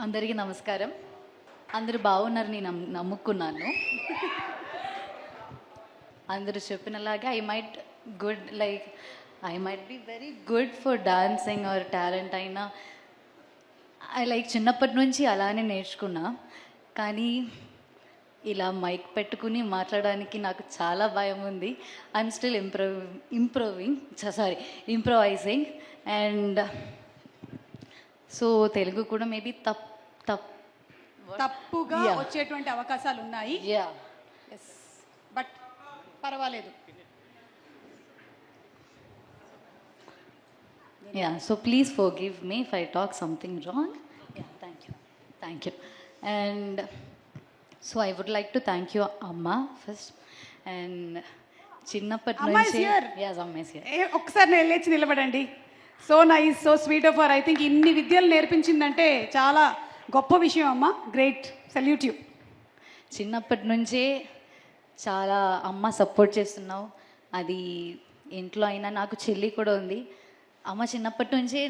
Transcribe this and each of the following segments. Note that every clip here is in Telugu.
అందరికీ నమస్కారం. అందరూ బాగున్నారు నేను నమ్ము- నమ్ముకున్నాను. అందరూ చెప్పినలాగా I might good like I might be very good for dancing or talent అయినా ఐ లైక్ చిన్నప్పటి నుంచి అలానే నేర్చుకున్నా. కానీ ఇలా మైక్ పెట్టుకుని మాట్లాడడానికి నాకు చాలా భయం ఉంది. I'm still improve improving sorry improvising and so Telugu కూడా మేబీ తప్ తప్. తప్పుగా వచ్చేటువంటి అవకాశాలు ఉన్నాయి. బట్ పర్వాలేదు. Ya so please forgive me if I talk something wrong thank you thank you and so I would like to thank you అమ్మ ఫస్ట్ అండ్ చిన్నప్పటి నుంచి ఒకసారి నిలబడండి. So nice so sweet of I think ఇన్ని విద్యలు నేర్పించిందంటే చాలా గొప్ప విషయం అమ్మా. గ్రేట్ సెల్యూట్ యూ చిన్నప్పటి నుంచే చాలా అమ్మ సపోర్ట్ చేస్తున్నావు. అది ఇంట్లో అయినా నాకు చెల్లి కూడా ఉంది. అమ్మ చిన్నప్పటి నుంచే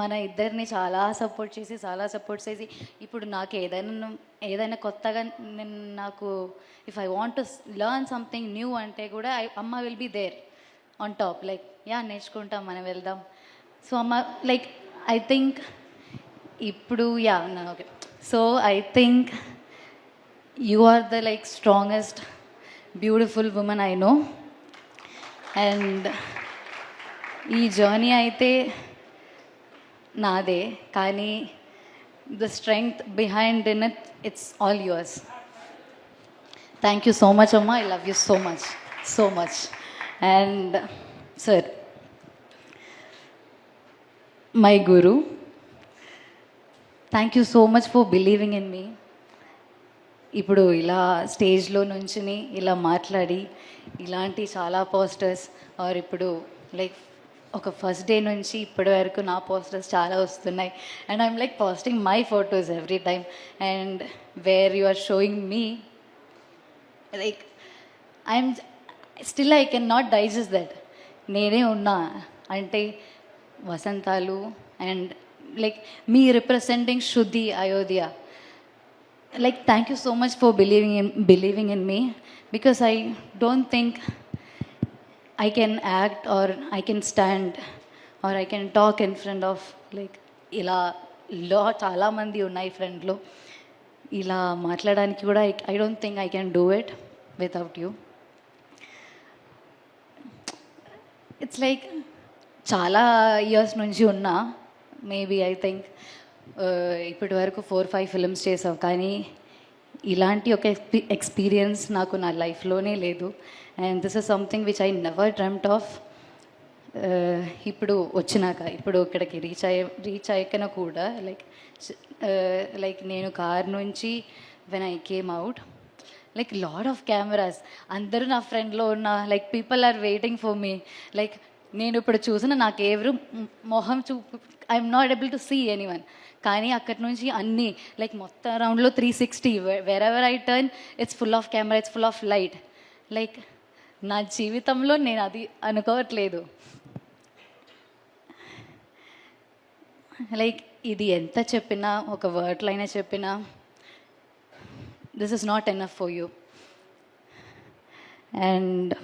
మన ఇద్దరిని చాలా సపోర్ట్ చేసి చాలా సపోర్ట్ చేసి ఇప్పుడు నాకు ఏదైనా ఏదైనా కొత్తగా నేను నాకు if I want to learn something new అంటే కూడా ఐ అమ్మ will be there on top like ya నేర్చుకుంటాం మనం వెళ్దాం. సో అమ్మ లైక్ ఐ థింక్ ఇప్పుడు yeah okay so I think you are the like strongest beautiful woman i know and ఈ జర్నీ అయితే నాదే కానీ the strength behind in it it's all yours thank you so much అమ్మా I love you so much so much and sir My guru. Thank you so much for believing in me ఇప్పుడు ఇలా స్టేజ్లో నుంచుని ఇలా మాట్లాడి ఇలాంటి చాలా పోస్టర్స్ ఆర్ ఇప్పుడు లైక్ ఒక ఫస్ట్ డే నుంచి ఇప్పటి వరకు నా పోస్టర్స్ చాలా వస్తున్నాయి. And I'm like posting my photos every time and where you are showing me like I'm still I can not digest that నేనే ఉన్నా. అంటే వసంతాలు and like me representing Shuddhi Ayodhya like thank you so much for believing in believing in me because i don't think i can act or i can stand or i can talk in front of like ఇలా లో చాలామంది ఉన్నాయి ఫ్రెండ్లో ఇలా మాట్లాడడానికి కూడా I don't think I can do it without you it's like చాలా ఇయర్స్ నుంచి ఉన్నా మేబీ ఐ థింక్ ఇప్పటి వరకు ఫోర్ ఫైవ్ ఫిల్మ్స్ చేసావు కానీ ఇలాంటి ఒక ఎక్స్పీ ఎక్స్పీరియన్స్ నాకు నా లైఫ్లోనే లేదు. And this is something which I never dreamt of ఇప్పుడు వచ్చినాక ఇప్పుడు ఇక్కడికి రీచ్ అయ్యే రీచ్ అయ్యాకన కూడా లైక్ లైక్ uh, నేను కార్ నుంచి when I came out like lot of cameras అందరూ నా ఫ్రెండ్లో ఉన్న like people are waiting for me like నేను ఇప్పుడు చూసిన నాకు ఎవరు మొహం చూపు I'm not able to see anyone కానీ అక్కడి నుంచి అన్నీ లైక్ మొత్తం రౌండ్లో three sixty wherever I turn it's full of camera it's full of light like నా జీవితంలో నేను అది అనుకోవట్లేదు. లైక్ ఇది ఎంత చెప్పినా ఒక వర్డ్లో అయినా చెప్పినా this is not enough for you and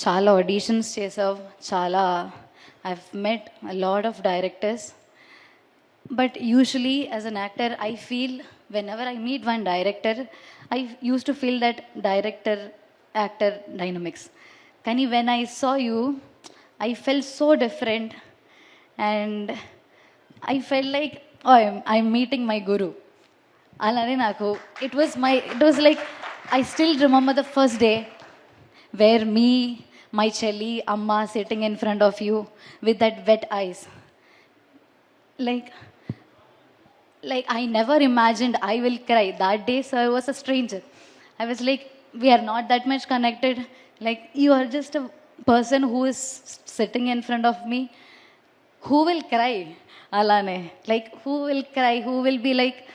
చాలా ఆడిషన్స్ చేసావు చాలా I met lot of directors but usually as an actor I feel whenever I meet one director I use to feel that director actor dynamics కానీ when I saw you I fell so different and I fell like I'm meeting my guru అలానే నాకు it was my it was like I still remember the first day where me my shelly, amma sitting in front of you with that wet eyes. Like like i never imagined i will cry. That day sir was a stranger. I was like we are not that much connected. Like you are just a person who is sitting in front of me. Who will cry alane? Like who will cry? Who will be like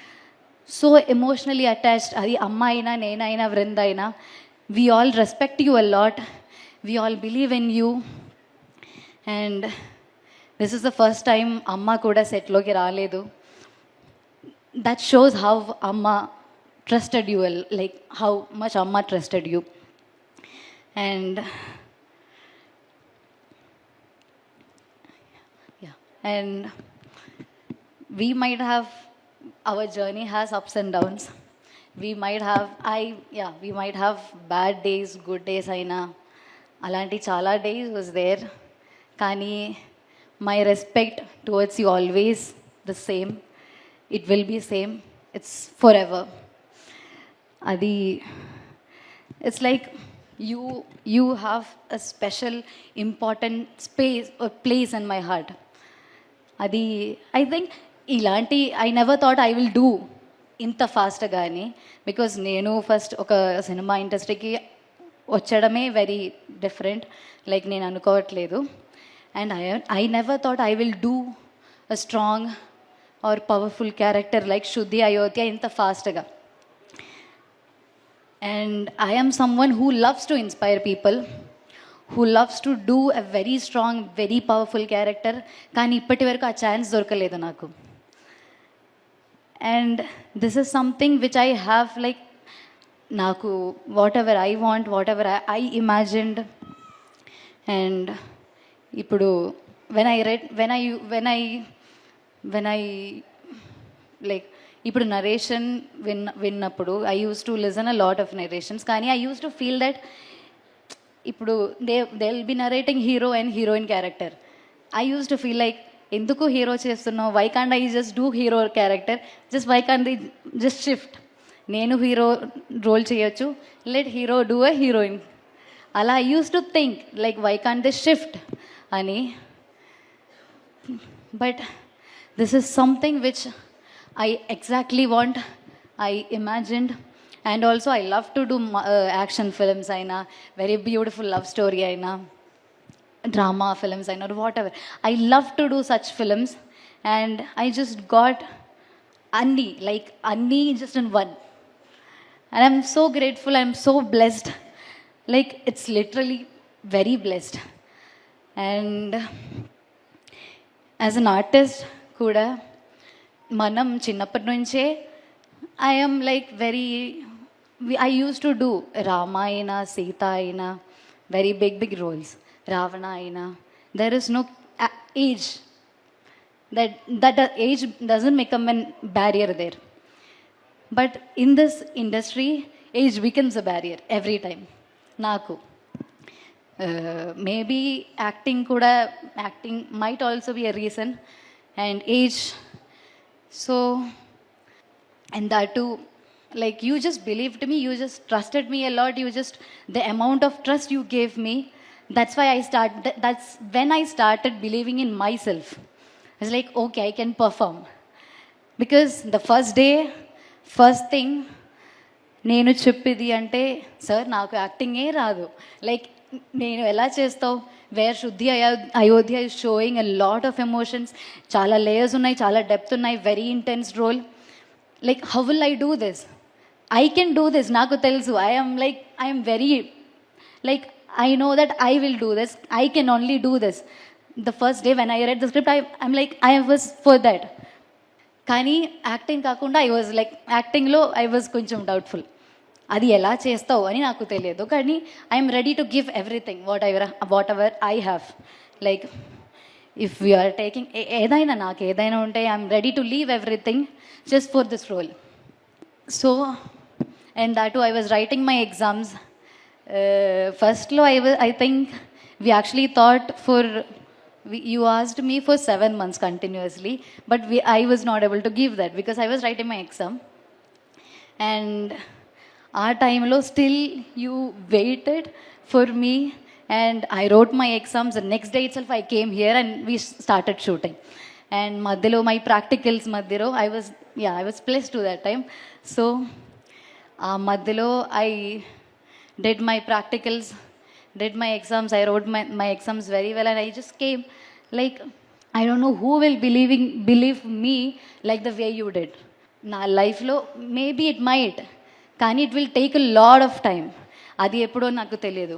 so emotionally attached? Adi amma aina nena aina vrinda aina. We all respect you a lot we all believe in you and this is the first time అమ్మ కూడా సెట్లోకి రాలేదు దట్ షోస్ హౌ అమ్మ trusted you like how much అమ్మ trusted you and yeah and we might have our journey has ups and downs we might have i yeah we might have bad days good days అయినా అలాంటి చాలా డేస్ వాజ్ దేర్ కానీ my respect towards you always the same it will be same it's forever అది it's like you you have a special important space place in my heart అది ఐ థింక్ ఇలాంటి I never thought I will do ఇంత ఫాస్ట్ కానీ బికాజ్ నేను ఫస్ట్ ఒక సినిమా ఇండస్ట్రీకి వచ్చడమే వెరీ డిఫరెంట్ లైక్ నేను అనుకోవట్లేదు. And I I never thought I will do a strong or powerful character like Shuddhi Ayodhya ఇంత ఫాస్ట్గా and I'm someone who loves to inspire people who loves to do a very strong very powerful character కానీ ఇప్పటి వరకు ఆ ఛాన్స్ దొరకలేదు నాకు. And this is something which I have like నాకు whatever I want whatever I imagined and ఇప్పుడు when I read when I when I when I like ఇప్పుడు నరేషన్ విన్ విన్నప్పుడు I use to listen a lot of narrations కానీ I use to feel that ఇప్పుడు they they will be narrating hero and heroine character I use to feel like ఎందుకు హీరో చేస్తున్నావు? Why can't I just do hero character just why can't the just shift నేను హీరో రోల్ చేయొచ్చు. Let hero do a heroine అలా I use to think like why can the shift అని. But this is something which I exactly want I imagined and also I love to do action films అయినా వెరీ బ్యూటిఫుల్ లవ్ స్టోరీ అయినా డ్రామా ఫిలిమ్స్ అయినా whatever I love to do such films and I just got అన్నీ లైక్ అన్నీ just in one and i'm so grateful i'm so blessed like it's literally very blessed and as an artist కూడా మనం చిన్నప్పటి నుంచే I'm like very I use to do Rama అయినా సీత అయినా very big big roles Ravana అయినా there is no age that that age doesn't become an barrier there but in this industry age becomes a barrier every time నాకు మేబీ యాక్టింగ్ కూడా acting might also be a reason and age so and that to like you just believed me you just trusted me a lot you just the amount of trust you gave me that's why i start th- that's when i started believing in myself it's like okay i can perform because the first day first thing నేను చెప్పేది అంటే సార్ నాకు యాక్టింగే రాదు. లైక్ నేను ఎలా చేస్తావు? Where Shuddhi Ao Ayodhya is showing a lot of emotions చాలా లేయర్స్ ఉన్నాయి చాలా డెప్త్ ఉన్నాయి. Very intense role like how will I do this I can do this నాకు తెలుసు. I'm like I'm very like I know that I will do this I can only do this the first day when I read the script I I'm like I was for that కానీ యాక్టింగ్ కాకుండా ఐ వాజ్ లైక్ యాక్టింగ్లో ఐ వాజ్ కొంచెం డౌట్ఫుల్ అది ఎలా చేస్తావు అని నాకు తెలియదు. కానీ I'm ready to give everything whatever whatever I have like if you are taking ఏదైనా నాకు ఏదైనా ఉంటే I'm ready to leave everything just for this role so and that I was writing my exams ఫస్ట్లో I I think we actually thought for we, you asked me for seven months continuously, but we, I was not able to give that because I was writing my exam. And our time, still you waited for me and I wrote my exams. The next day itself, I came here and we started shooting. And Madhilo, my practicals Madhilo, I was, yeah, I was blessed to that time. So, uh, Madhilo, I did my practicals did my exams. I wrote my, my exams very well, and I just came. Like, I don't know who will believing believe me like the way you did. నా లైఫ్లో మేబీ ఇట్ మైట్ కానీ it will take a lot of time అది ఎప్పుడో నాకు తెలియదు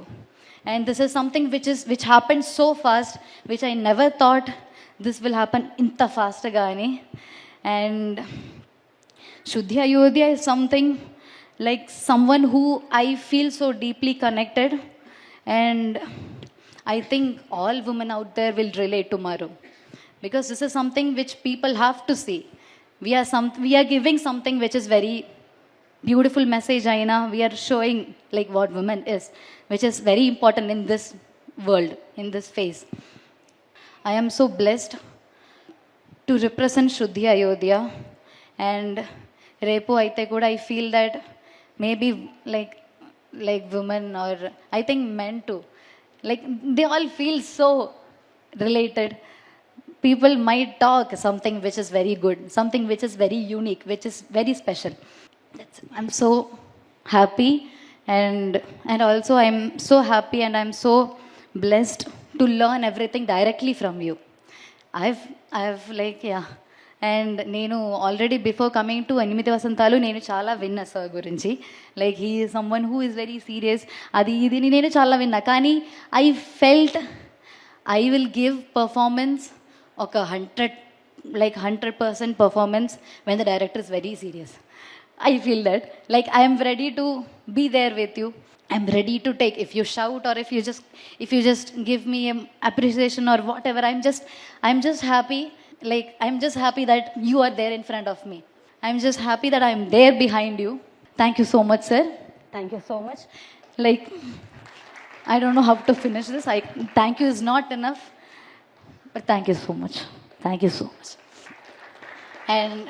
and this is something which is which happen so fast which I never thought this will happen ఇంత ఫాస్ట్గా అని and Shuddhi Ayodhya is something like someone who I feel so deeply connected, And I think all women out there will relate tomorrow because this is something which people have to see. We are, some, we are giving something which is very beautiful message, Aina. We are showing like what women is, which is very important in this world, in this phase. I am so blessed to represent Shuddhi Ayodhya and Repo Aite I feel that maybe like like women or I think men too. Like they all feel so related. People might talk something which is very good, something which is very unique, which is very special. That's, I'm so happy and and also I'm so happy and I'm so blessed to learn everything directly from you. I've I've like yeah and నేను ఆల్రెడీ బిఫోర్ కమింగ్ టు ఎనిమిది వసంతాలు నేను చాలా విన్న సార్ గురించి. Like he someone who is very serious అది ఇదిని నేను చాలా విన్నా. కానీ I felt I will give performance ఒక hundred like hundred percent performance when the director is very serious I feel that like I I'm ready to be there with you I'm ready to take if you shout or if you just if you just give me um appreciation or whatever I'm just I'm just happy Like I'm just happy that you are there in front of me. I'm just happy that I'm there behind you. Thank you so much, sir. Thank you so much. Like I don't know how to finish this. I thank you is not enough. But thank you so much. Thank you so much. And